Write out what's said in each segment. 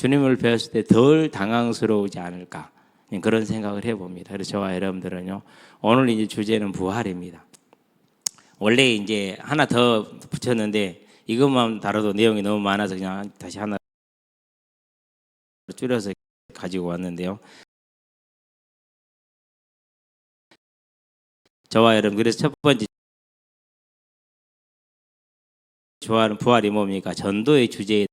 주님을 배웠을 때 덜 당황스러우지 않을까 그런 생각을 해봅니다. 그래서 저와 여러분들은요 오늘 이제 주제는 부활입니다. 원래 이제 하나 더 붙였는데 이것만 다뤄도 내용이 너무 많아서 그냥 다시 하나 줄여서 가지고 왔는데요. 저와 여러분 그래서 첫 번째 좋아하는 부활이 뭡니까? 전도의 주제에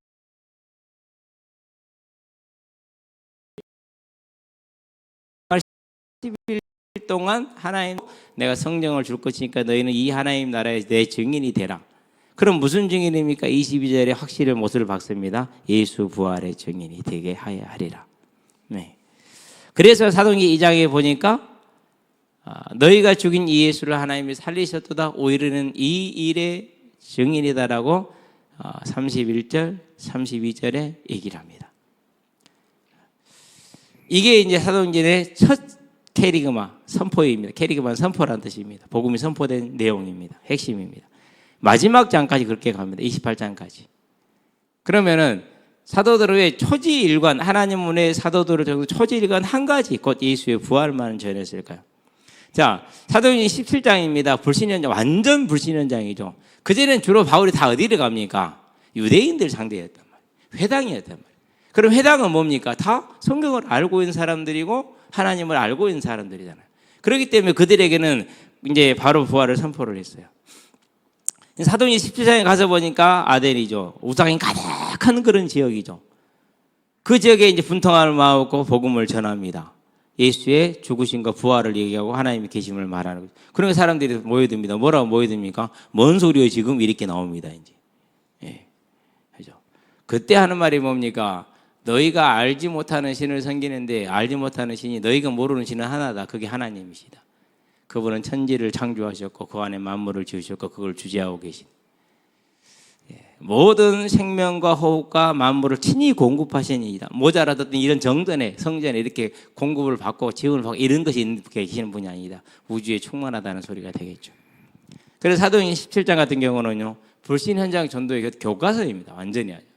10일 동안 하나님 내가 성령을 줄 것이니까 너희는 이 하나님 나라의 내 증인이 되라. 그럼 무슨 증인입니까? 22절에 확실히 못을 박습니다. 예수 부활의 증인이 되게 하리라. 네. 그래서 사도행전 2장에 보니까 아, 너희가 죽인 이 예수를 하나님이 살리셨도다 오히려는 이 일의 증인이다라고 31절, 32절에 얘기를 합니다. 이게 이제 사도행전의 첫 캐리그마 선포입니다. 캐리그마 선포라는 뜻입니다. 복음이 선포된 내용입니다. 핵심입니다. 마지막 장까지 그렇게 갑니다. 28장까지. 그러면은 사도들은 왜 초지일관 하나님 문의 사도들을 적고 초지일관 한 가지 곧 예수의 부활만 전했을까요? 자, 사도행전 17장입니다. 불신현장 완전 불신현장이죠. 그전엔 주로 바울이 다 어디를 갑니까? 유대인들 상대였단 말이에요. 회당이었단 말이에요. 그럼 회당은 뭡니까? 다 성경을 알고 있는 사람들이고 하나님을 알고 있는 사람들이잖아요. 그렇기 때문에 그들에게는 이제 바로 부활을 선포를 했어요. 사도행전 17장에 가서 보니까 아델이죠. 우상이 가득한 그런 지역이죠. 그 지역에 이제 분통함을 마음고 복음을 전합니다. 예수의 죽으심과 부활을 얘기하고 하나님의 계심을 말하는 거죠. 그러니까 사람들이 모여듭니다. 뭐라고 모여듭니까? 뭔 소리요 지금 이렇게 나옵니다. 이제. 예. 그죠. 그때 하는 말이 뭡니까? 너희가 알지 못하는 신을 섬기는데 알지 못하는 신이 너희가 모르는 신은 하나다. 그게 하나님이시다. 그분은 천지를 창조하셨고 그 안에 만물을 지으셨고 그걸 주재하고 계신 예, 모든 생명과 호흡과 만물을 친히 공급하신 이다. 모자라던 이런 정전에 성전에 이렇게 공급을 받고 지원을 받고 이런 것이 계시는 분이 아니다. 우주에 충만하다는 소리가 되겠죠. 그래서 사도행전 17장 같은 경우는요. 불신 현장 전도의 교과서입니다. 완전히 아주.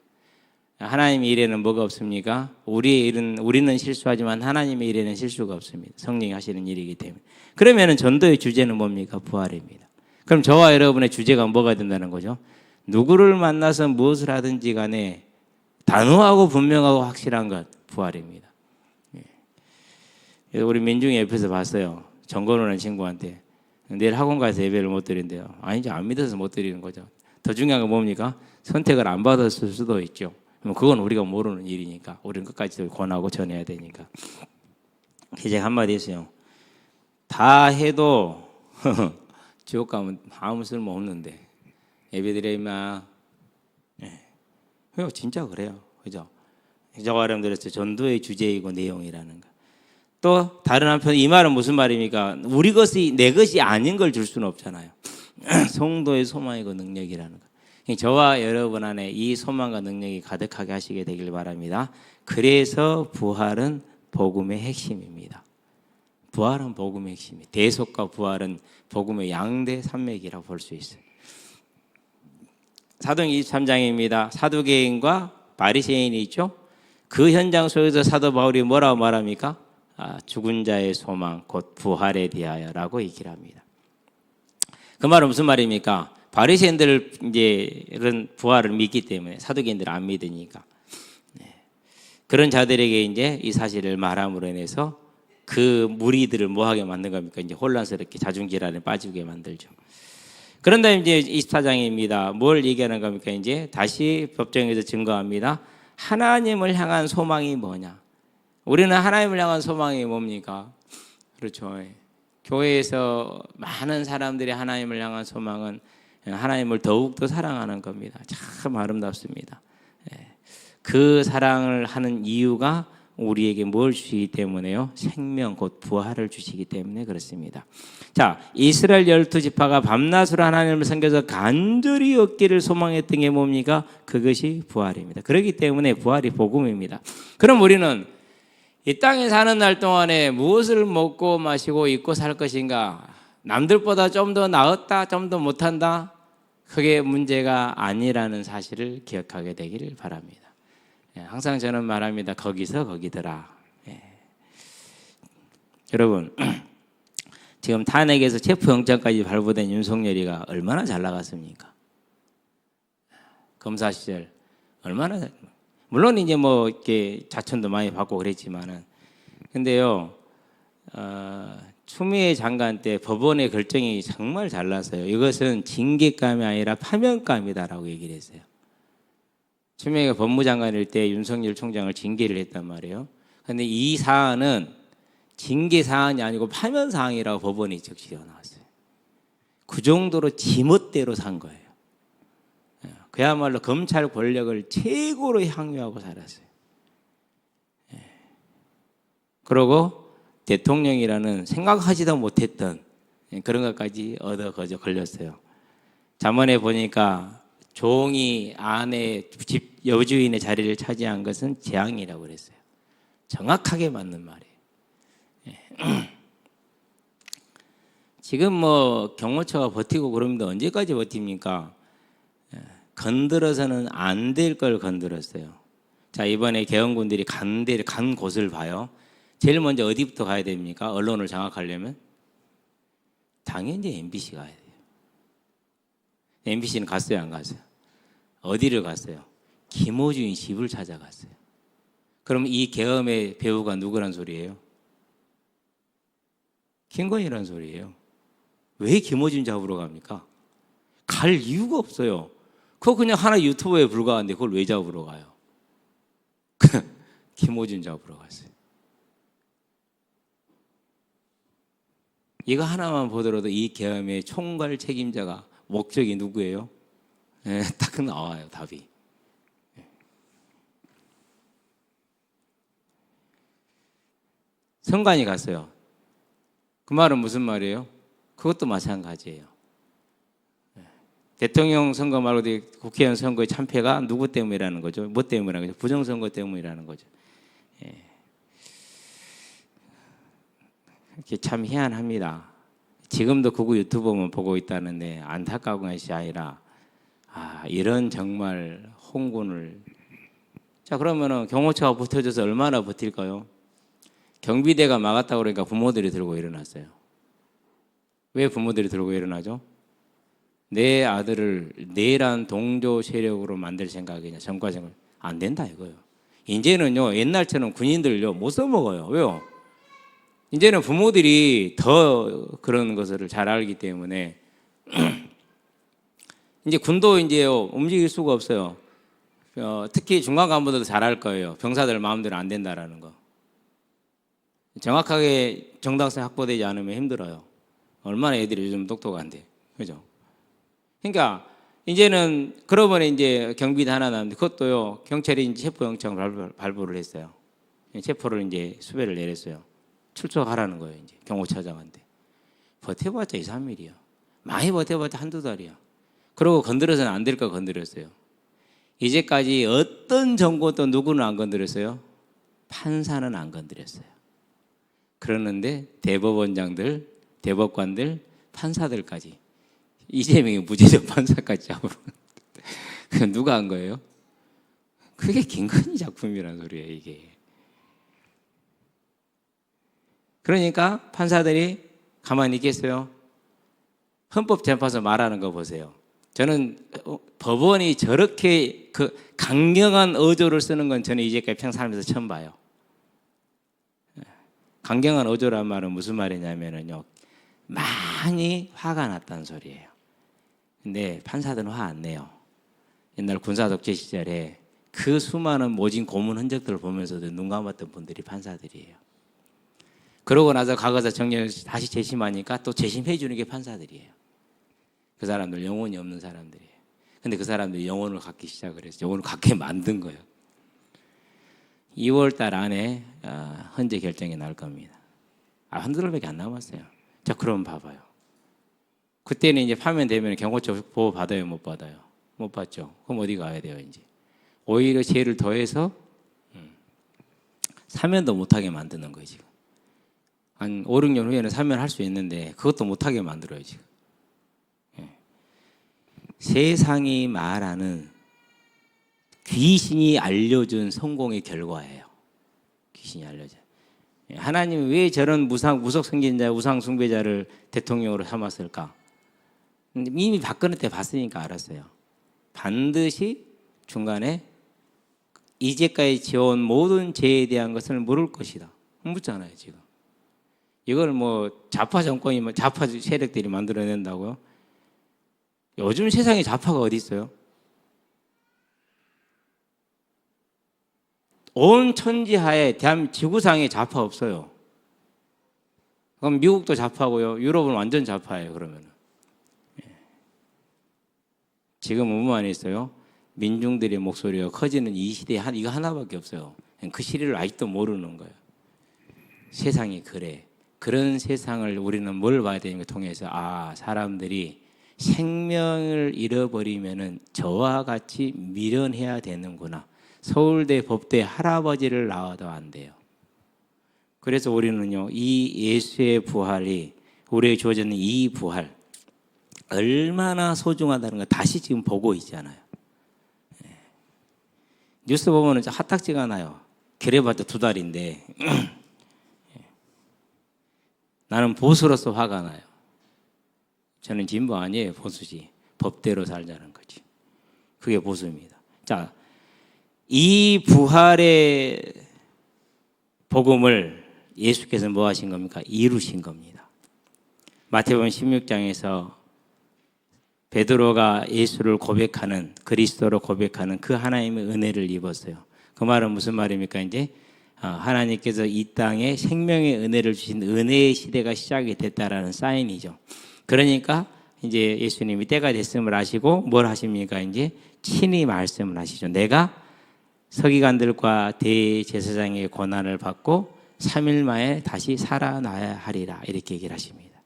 하나님의 일에는 뭐가 없습니까? 우리의 일은 우리는 실수하지만 하나님의 일에는 실수가 없습니다. 성령이 하시는 일이기 때문에. 그러면은 전도의 주제는 뭡니까? 부활입니다. 그럼 저와 여러분의 주제가 뭐가 된다는 거죠? 누구를 만나서 무엇을 하든지 간에 단호하고 분명하고 확실한 것 부활입니다. 예. 우리 민중이 옆에서 봤어요. 정건호라는 친구한테 내일 학원 가서 예배를 못 드린대요. 아니죠. 안 믿어서 못 드리는 거죠. 더 중요한 건 뭡니까? 선택을 안 받았을 수도 있죠. 그건 우리가 모르는 일이니까 우리는 끝까지 권하고 전해야 되니까. 이제 한마디 했어요. 다 해도 지옥 가면 아무 쓸모 없는데 예배드리면 예. 진짜 그래요. 그죠? 저가 여러분들에서 전도의 주제이고 내용이라는 거. 또 다른 한편 이 말은 무슨 말입니까? 우리 것이 내 것이 아닌 걸 줄 수는 없잖아요. 성도의 소망이고 능력이라는 거. 저와 여러분 안에 이 소망과 능력이 가득하게 하시게 되길 바랍니다. 그래서 부활은 복음의 핵심입니다. 부활은 복음의 핵심이 대속과 부활은 복음의 양대 산맥이라고 볼 수 있어요. 사도행 23장입니다. 사두개인과 바리새인이 있죠. 그 현장 속에서 사도 바울이 뭐라고 말합니까? 아, 죽은 자의 소망 곧 부활에 대하여라고 얘기를 합니다. 그 말은 무슨 말입니까? 바리새인들 이제 이런 부활을 믿기 때문에 사두개인들은 안 믿으니까 네. 그런 자들에게 이제 이 사실을 말함으로 인해서 그 무리들을 뭐하게 만든 겁니까? 이제 혼란스럽게 자중질환에 빠지게 만들죠. 그런 다음에 이제 24장입니다. 뭘 얘기하는 겁니까? 이제 다시 법정에서 증거합니다. 하나님을 향한 소망이 뭐냐? 우리는 하나님을 향한 소망이 뭡니까? 그렇죠. 교회에서 많은 사람들이 하나님을 향한 소망은 하나님을 더욱더 사랑하는 겁니다. 참 아름답습니다. 예. 그 사랑을 하는 이유가 우리에게 뭘 주시기 때문에요? 생명 곧 부활을 주시기 때문에 그렇습니다. 자, 이스라엘 열두 지파가 밤낮으로 하나님을 섬겨서 간절히 얻기를 소망했던 게 뭡니까? 그것이 부활입니다. 그렇기 때문에 부활이 복음입니다. 그럼 우리는 이 땅에 사는 날 동안에 무엇을 먹고 마시고 입고 살 것인가? 남들보다 좀 더 나았다, 좀 더 못한다? 그게 문제가 아니라는 사실을 기억하게 되기를 바랍니다. 예, 항상 저는 말합니다. 거기서 거기더라. 예. 여러분 지금 탄핵에서 체포영장까지 발부된 윤석열이가 얼마나 잘 나갔습니까? 검사 시절 얼마나 잘- 물론 이제 뭐 이렇게 자천도 많이 받고 그랬지만은 근데요 어, 추미애 장관 때 법원의 결정이 정말 잘났어요. 이것은 징계감이 아니라 파면감이다라고 얘기를 했어요. 추미애가 법무장관일 때 윤석열 총장을 징계를 했단 말이에요. 근데 이 사안은 징계 사안이 아니고 파면 사항이라고 법원이 적시되어 나왔어요. 그 정도로 지멋대로 산 거예요. 예, 그야말로 검찰 권력을 최고로 향유하고 살았어요. 예. 그러고 대통령이라는 생각하지도 못했던 그런 것까지 얻어 거저 걸렸어요. 잠언에 보니까 종이 아내 집 여주인의 자리를 차지한 것은 재앙이라고 그랬어요. 정확하게 맞는 말이에요. 예. 지금 뭐 경호처가 버티고 그러는데 언제까지 버팁니까? 예. 건드려서는 안 될 걸 건드렸어요. 자 이번에 개헌군들이 간 데를 간 곳을 봐요. 제일 먼저 어디부터 가야 됩니까? 언론을 장악하려면 당연히 MBC 가야 돼요. MBC는 갔어요, 안 갔어요? 어디를 갔어요? 김호준 집을 찾아갔어요. 그럼 이 계엄의 배우가 누구란 소리예요? 김건희란 소리예요. 왜 김호준 잡으러 갑니까? 갈 이유가 없어요. 그거 그냥 하나 유튜버에 불과한데 그걸 왜 잡으러 가요? 김호준 잡으러 갔어요. 이거 하나만 보더라도 이 계엄의 총괄 책임자가 목적이 누구예요? 예, 딱 나와요 답이. 예. 선관이 갔어요. 그 말은 무슨 말이에요? 그것도 마찬가지예요. 예. 대통령 선거 말고도 국회의원 선거의 참패가 누구 때문이라는 거죠? 뭐 때문이라는 거죠? 부정선거 때문이라는 거죠. 예. 참 희한합니다. 지금도 그거 유튜브만 보고 있다는데 안타까운 것이 아니라 아 이런 정말 홍군을 자 그러면은 경호처가 붙어줘서 얼마나 버틸까요? 경비대가 막았다 그러니까 부모들이 들고 일어났어요. 왜 부모들이 들고 일어나죠? 내 아들을 내란 동조 세력으로 만들 생각이냐 정과 생각 안 된다 이거요. 이제는요 옛날처럼 군인들요 못 써먹어요. 왜요? 이제는 부모들이 더 그런 것을 잘 알기 때문에 이제 군도 이제 움직일 수가 없어요. 어, 특히 중간 간부들도 잘 알 거예요. 병사들 마음대로 안 된다라는 거. 정확하게 정당성 확보되지 않으면 힘들어요. 얼마나 애들이 요즘 똑똑한데, 그죠? 그러니까 이제는 그러면 이제 경비대 하나 남는데 그것도요 경찰이 이제 체포영장 발부, 발부를 했어요. 체포를 이제 수배를 내렸어요. 출석하라는 거예요, 이제 경호처장한테. 버텨봤자 2, 3일이요. 많이 버텨봤자 한두 달이요. 그러고 건드려서는 안될거 건드렸어요. 이제까지 어떤 정권도 누구는 안 건드렸어요? 판사는 안 건드렸어요. 그러는데 대법원장들, 대법관들, 판사들까지 이재명이 무죄적 판사까지 잡으러 그 누가 한 거예요? 그게 김건희 작품이란 소리예요, 이게. 그러니까 판사들이 가만히 있겠어요? 헌법 재판소 말하는 거 보세요. 저는 어, 법원이 저렇게 그 강경한 어조를 쓰는 건 저는 이제까지 평생 살면서 처음 봐요. 강경한 어조란 말은 무슨 말이냐면은요. 많이 화가 났다는 소리예요. 근데 판사들은 화 안 내요. 옛날 군사 독재 시절에 그 수많은 모진 고문 흔적들을 보면서도 눈 감았던 분들이 판사들이에요. 그러고 나서 과거사 정리를 다시 재심하니까 또 재심해 주는 게 판사들이에요. 그 사람들 영혼이 없는 사람들이에요. 근데 그 사람들이 영혼을 갖기 시작을 했어요. 영혼을 갖게 만든 거예요. 2월 달 안에 아, 헌재 결정이 날 겁니다. 아, 한두 달밖에 안 남았어요. 자, 그럼 봐봐요. 그때는 이제 파면되면 경호처 보호 받아요, 못 받아요? 못 받죠. 그럼 어디 가야 돼요, 이제? 오히려 죄를 더해서 음, 사면도 못하게 만드는 거예요, 지금. 한 5, 6년 후에는 사면할 수 있는데 그것도 못하게 만들어요, 지금. 예. 세상이 말하는 귀신이 알려준 성공의 결과예요. 귀신이 알려줘. 예, 하나님 왜 저런 무상 무속 성진자, 우상 숭배자를 대통령으로 삼았을까? 이미 박근혜 때 봤으니까 알았어요. 반드시 중간에 이제까지 지어온 모든 죄에 대한 것을 물을 것이다. 묻잖아요 지금. 이걸 뭐 좌파 정권이 뭐 좌파 세력들이 만들어낸다고요? 요즘 세상에 좌파가 어디 있어요? 온 천지하에 대한 지구상에 좌파 없어요. 그럼 미국도 좌파고요. 유럽은 완전 좌파예요. 그러면 지금 의무만 있어요. 민중들의 목소리가 커지는 이 시대에 한 이거 하나밖에 없어요. 그 시리를 아직도 모르는 거예요. 세상이 그래. 그런 세상을 우리는 뭘 봐야 되는가 통해서 아 사람들이 생명을 잃어버리면은 저와 같이 미련해야 되는구나. 서울대 법대 할아버지를 낳아도 안 돼요. 그래서 우리는요 이 예수의 부활이 우리에게 주어지는 이 부활 얼마나 소중하다는 걸 다시 지금 보고 있잖아요. 예. 뉴스 보면은 핫딱지가 나요. 그래봤자 두 달인데 예. 나는 보수로서 화가 나요. 저는 진보 아니에요 보수지 법대로 살자는 거지. 그게 보수입니다. 자, 이 부활의 복음을 예수께서 뭐 하신 겁니까? 이루신 겁니다. 마태복음 16장에서 베드로가 예수를 고백하는 그리스도로 고백하는 그 하나님의 은혜를 입었어요. 그 말은 무슨 말입니까? 이제 어, 하나님께서 이 땅에 생명의 은혜를 주신 은혜의 시대가 시작이 됐다라는 사인이죠. 그러니까 이제 예수님이 때가 됐음을 아시고 뭘 하십니까? 이제 친히 말씀을 하시죠. 내가 서기관들과 대제사장의 고난을 받고 3일 만에 다시 살아나야 하리라 이렇게 얘기를 하십니다.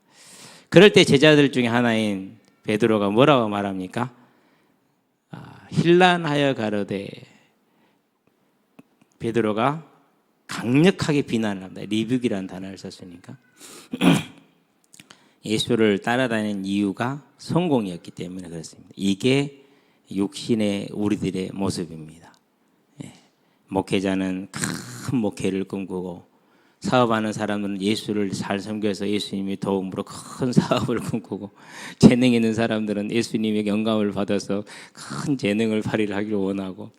그럴 때 제자들 중에 하나인 베드로가 뭐라고 말합니까? 아, 힐난하여 가로되 베드로가 강력하게 비난을 합니다. 리뷰기라는 단어를 썼으니까 예수를 따라다니는 이유가 성공이었기 때문에 그렇습니다. 이게 육신의 우리들의 모습입니다. 예. 목회자는 큰 목회를 꿈꾸고 사업하는 사람들은 예수를 잘 섬겨서 예수님이 도움으로 큰 사업을 꿈꾸고 재능 있는 사람들은 예수님의 영감을 받아서 큰 재능을 발휘를 하기를 원하고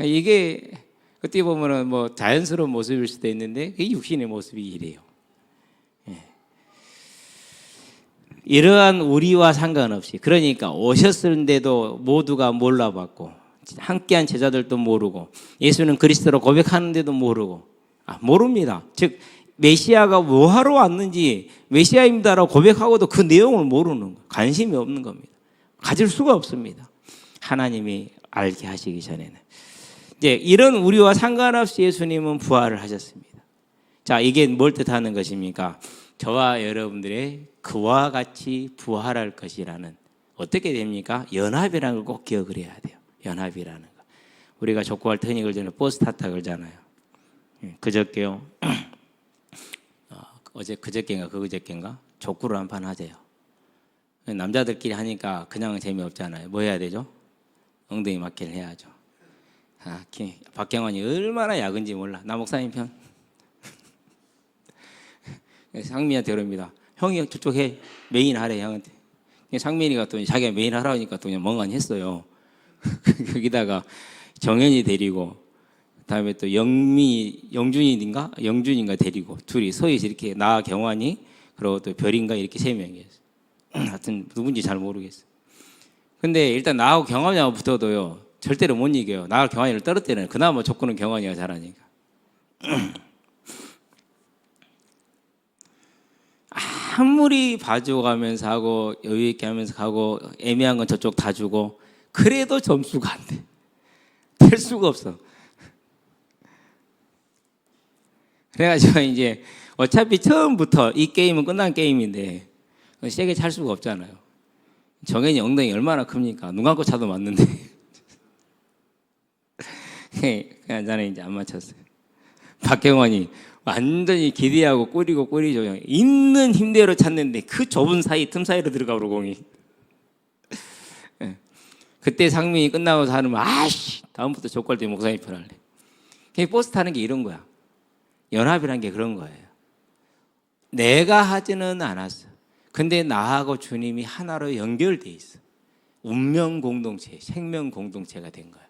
이게 어떻게 보면은 뭐 자연스러운 모습일 수도 있는데 그게 육신의 모습이 이래요. 예. 이러한 우리와 상관없이 그러니까 오셨을때도 모두가 몰라봤고 함께한 제자들도 모르고 예수는 그리스도로 고백하는데도 모르고 아, 모릅니다. 즉 메시아가 뭐하러 왔는지 메시아입니다라고 고백하고도 그 내용을 모르는 거예요. 관심이 없는 겁니다. 가질 수가 없습니다. 하나님이 알게 하시기 전에는 이제 이런 우리와 상관없이 예수님은 부활을 하셨습니다. 자, 이게 뭘 뜻하는 것입니까? 저와 여러분들의 그와 같이 부활할 것이라는 어떻게 됩니까? 연합이라는 걸 꼭 기억을 해야 돼요. 연합이라는 거. 우리가 족구할 테니 그러잖아요. 버스 탔다 그러잖아요. 예, 그저께요. 어, 어제 그저께인가 그저께인가 족구를 한 판 하재요. 남자들끼리 하니까 그냥 재미없잖아요. 뭐 해야 되죠? 엉덩이 맞기를 해야죠. 아, 기- 박경환이 얼마나 야근지 몰라. 나 목사님 편. 상민한테 그럽니다. 형이 저쪽 해 메인 하래 형한테. 상민이가 또 자기가 메인 하라니까 또 그냥 멍하니 했어요. 거기다가 정현이 데리고 그다음에 또 영미 영준이인가 영준인가 데리고 둘이 서희서 이렇게 나 경환이 그리고 또 별인가 이렇게 세 명이었어. 하여튼 누군지 잘 모르겠어. 근데 일단 나하고 경환이하고 붙어도요 절대로 못 이겨요. 나하고 경환이를 떨어뜨려요. 그나마 조건은 경환이가 잘하니까. 아무리 봐줘가면서 하고 여유 있게 하면서 가고 애매한 건 저쪽 다 주고 그래도 점수가 안 돼. 될 수가 없어. 그래가지고 이제 어차피 처음부터 이 게임은 끝난 게임인데 세게 찰 수가 없잖아요. 정현이 엉덩이 얼마나 큽니까? 눈 감고 차도 맞는데. 그냥 나는 이제 안 맞췄어요. 박경원이 완전히 기대하고 꼬리고 꼬리죠. 그냥 있는 힘대로 찼는데 그 좁은 사이 틈 사이로 들어가 버려 공이. 예. 그때 상민이 끝나고 사는 아씨 다음부터 족발 때 목사님 편할래. 버스 타는 게 이런 거야. 연합이란 게 그런 거예요. 내가 하지는 않았어. 근데 나하고 주님이 하나로 연결돼 있어. 운명 공동체, 생명 공동체가 된 거야.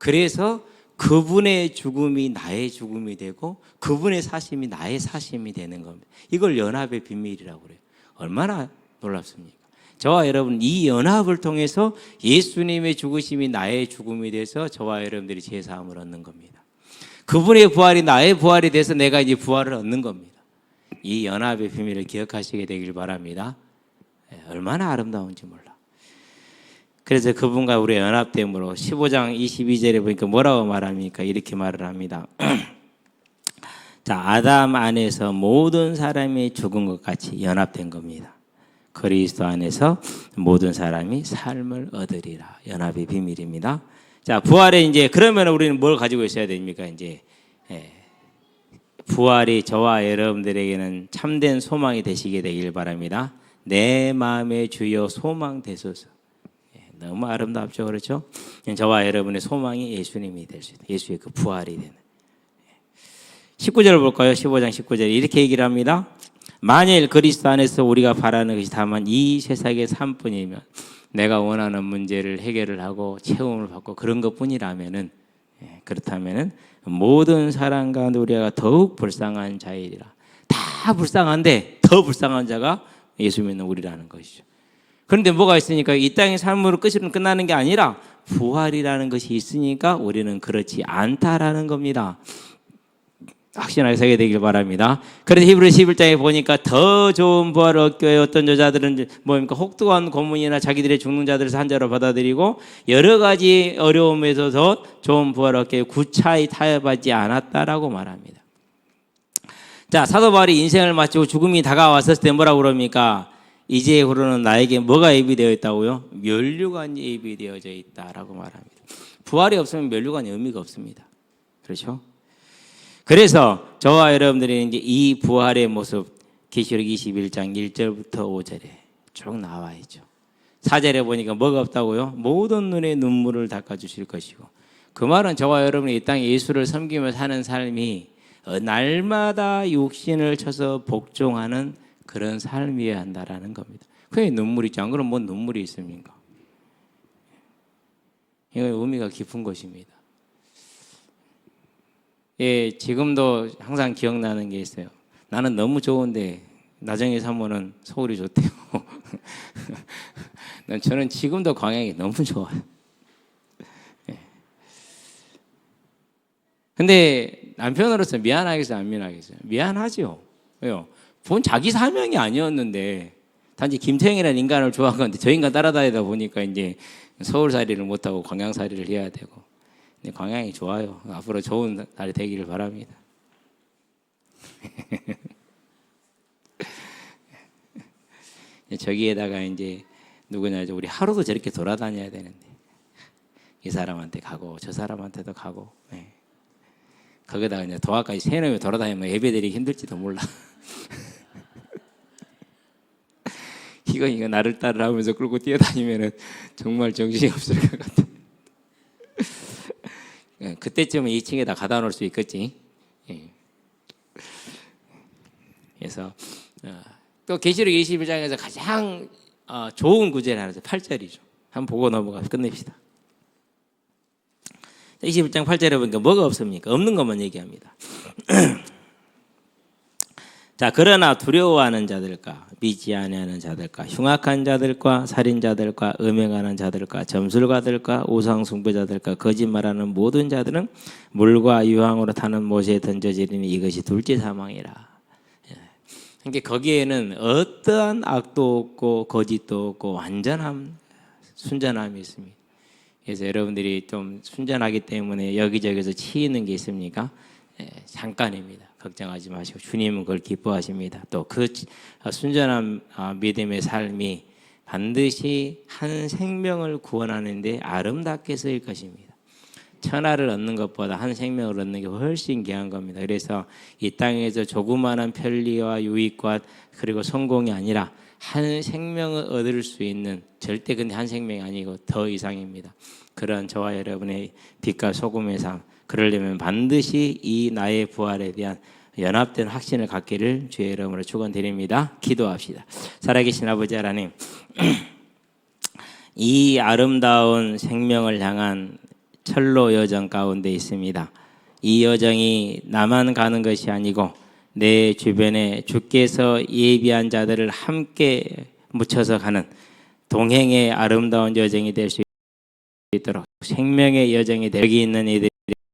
그래서 그분의 죽음이 나의 죽음이 되고 그분의 사심이 나의 사심이 되는 겁니다. 이걸 연합의 비밀이라고 그래요. 얼마나 놀랍습니까? 저와 여러분 이 연합을 통해서 예수님의 죽으심이 나의 죽음이 돼서 저와 여러분들이 제 사함을 얻는 겁니다. 그분의 부활이 나의 부활이 돼서 내가 이제 부활을 얻는 겁니다. 이 연합의 비밀을 기억하시게 되길 바랍니다. 예, 얼마나 아름다운지 몰라. 그래서 그분과 우리 연합됨으로 15장 22절에 보니까 뭐라고 말합니까? 이렇게 말을 합니다. 자, 아담 안에서 모든 사람이 죽은 것 같이 연합된 겁니다. 그리스도 안에서 모든 사람이 삶을 얻으리라. 연합의 비밀입니다. 자, 부활에 이제 그러면 우리는 뭘 가지고 있어야 됩니까? 이제 예. 부활이 저와 여러분들에게는 참된 소망이 되시게 되길 바랍니다. 내 마음의 주여 소망 되소서. 예, 너무 아름답죠, 그렇죠? 저와 여러분의 소망이 예수님이 될 수 있다. 예수의 그 부활이 되는. 19절 볼까요? 15장 19절 이렇게 얘기를 합니다. 만일 그리스도 안에서 우리가 바라는 것이 다만 이 세상의 삶뿐이면 내가 원하는 문제를 해결을 하고 체험을 받고 그런 것뿐이라면은 예, 그렇다면은 모든 가운데 우리가 더욱 불쌍한 자이라. 다 불쌍한데 더 불쌍한 자가 예수 믿는 우리라는 것이죠. 그런데 뭐가 있으니까 이 땅의 삶으로 끝으로 끝나는 게 아니라 부활이라는 것이 있으니까 우리는 그렇지 않다라는 겁니다. 확신하게 서게 되길 바랍니다. 그래서 히브리 11장에 보니까 더 좋은 부활을 얻기 어떤 여자들은 뭡니까 혹독한 고문이나 자기들의 죽는 자들을 산자로 받아들이고 여러 가지 어려움에서도 좋은 부활을 얻기 구차히 타협하지 않았다라고 말합니다. 자 사도 바울이 인생을 마치고 죽음이 다가왔을 때 뭐라고 그럽니까? 이제 후로는 나에게 뭐가 예비 되어 있다고요? 멸류관이 예비 되어져 있다라고 말합니다. 부활이 없으면 멸류관이 의미가 없습니다. 그렇죠? 그래서 저와 여러분들이 이제 이 부활의 모습 계시록 21장 1절부터 5절에 쭉 나와 있죠. 4절에 보니까 뭐가 없다고요? 모든 눈의 눈물을 닦아 주실 것이고 그 말은 저와 여러분이 이 땅에 예수를 섬기며 사는 삶이 날마다 육신을 쳐서 복종하는 그런 삶이어야 한다라는 겁니다. 그게 눈물이 있죠. 안 그러면 뭔 눈물이 있습니까? 이거 의미가 깊은 것입니다. 예, 지금도 항상 기억나는 게 있어요. 나는 너무 좋은데 나중에 사모는 서울이 좋대요. 난 저는 지금도 광양이 너무 좋아요. 예. 근데 남편으로서 미안하겠어요, 안 미안하겠어요? 미안하죠. 왜요? 본 자기 사명이 아니었는데 단지 김태형이라는 인간을 좋아한 건데 저 인간 따라다니다 보니까 이제 서울살이를 못하고 광양살이를 해야 되고 네, 광양이 좋아요. 앞으로 좋은 날이 되기를 바랍니다. 저기에다가 이제 누구냐 우리 하루도 저렇게 돌아다녀야 되는데 이 사람한테 가고 저 사람한테도 가고 네. 거기다가 이제 도화까지 세 놈이 돌아다니면 예배드리기 힘들지도 몰라. 이거 나를 따르하면서 끌고 뛰어다니면은 정말 정신이 없을 것 같아. 예, 그때쯤은 2층에다 가다 놓을 수 있겠지. 예. 그래서 어, 또 계시록 21장에서 가장 어, 좋은 구절이 하나 8절이죠. 한번 보고 넘어가 끝냅시다. 21장 8절에 보니까 뭐가 없습니까? 없는 것만 얘기합니다. 자, 그러나 두려워하는 자들과 믿지 아니하는 자들과 흉악한 자들과 살인자들과 음행하는 자들과 점술가들과 우상 숭배자들과 거짓말하는 모든 자들은 물과 유황으로 타는 못에 던져지리니 이것이 둘째 사망이라. 예. 그러니까 거기에는 어떠한 악도 없고 거짓도 없고 완전함, 순전함이 있습니다. 그래서 여러분들이 좀 순전하기 때문에 여기저기서 치이는 게 있습니까? 예, 잠깐입니다. 걱정하지 마시고 주님은 그걸 기뻐하십니다. 또 그 순전한 아, 믿음의 삶이 반드시 한 생명을 구원하는데 아름답게 쓰일 것입니다. 천하를 얻는 것보다 한 생명을 얻는 게 훨씬 귀한 겁니다. 그래서 이 땅에서 조그마한 편리와 유익과 그리고 성공이 아니라 한 생명을 얻을 수 있는 절대 근데 한 생명이 아니고 더 이상입니다. 그런 저와 여러분의 빛과 소금의 삶 그러려면 반드시 이 나의 부활에 대한 연합된 확신을 갖기를 주의 이름으로 축원드립니다. 기도합시다. 살아계신 아버지 하나님 이 아름다운 생명을 향한 철로 여정 가운데 있습니다. 이 여정이 나만 가는 것이 아니고 내 주변에 주께서 예비한 자들을 함께 묻혀서 가는 동행의 아름다운 여정이 될 수 있도록 생명의 여정이 되 여기 있는 이들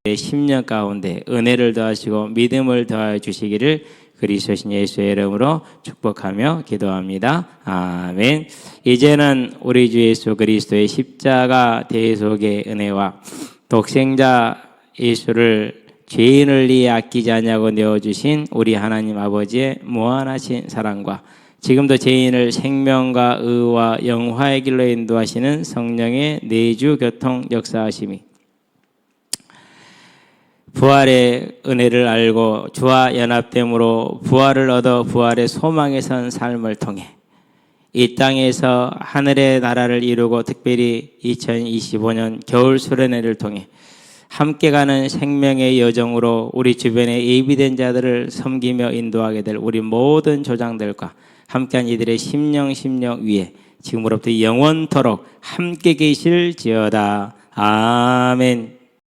의 심령 가운데 은혜를 더하시고 믿음을 더하여 주시기를 그리스도신 예수의 이름으로 축복하며 기도합니다. 아멘. 이제는 우리 주 예수 그리스도의 십자가 대속의 은혜와 독생자 예수를 죄인을 위해 아끼지 않냐고 내어주신 우리 하나님 아버지의 무한하신 사랑과 지금도 죄인을 생명과 의와 영화의 길로 인도하시는 성령의 내주 교통 역사하심이 부활의 은혜를 알고 주와 연합됨으로 부활을 얻어 부활의 소망에 선 삶을 통해 이 땅에서 하늘의 나라를 이루고 특별히 2025년 겨울 수련회를 통해 함께 가는 생명의 여정으로 우리 주변에 예비된 자들을 섬기며 인도하게 될 우리 모든 조장들과 함께한 이들의 심령 심령 위에 지금으로부터 영원토록 함께 계실지어다. 아멘.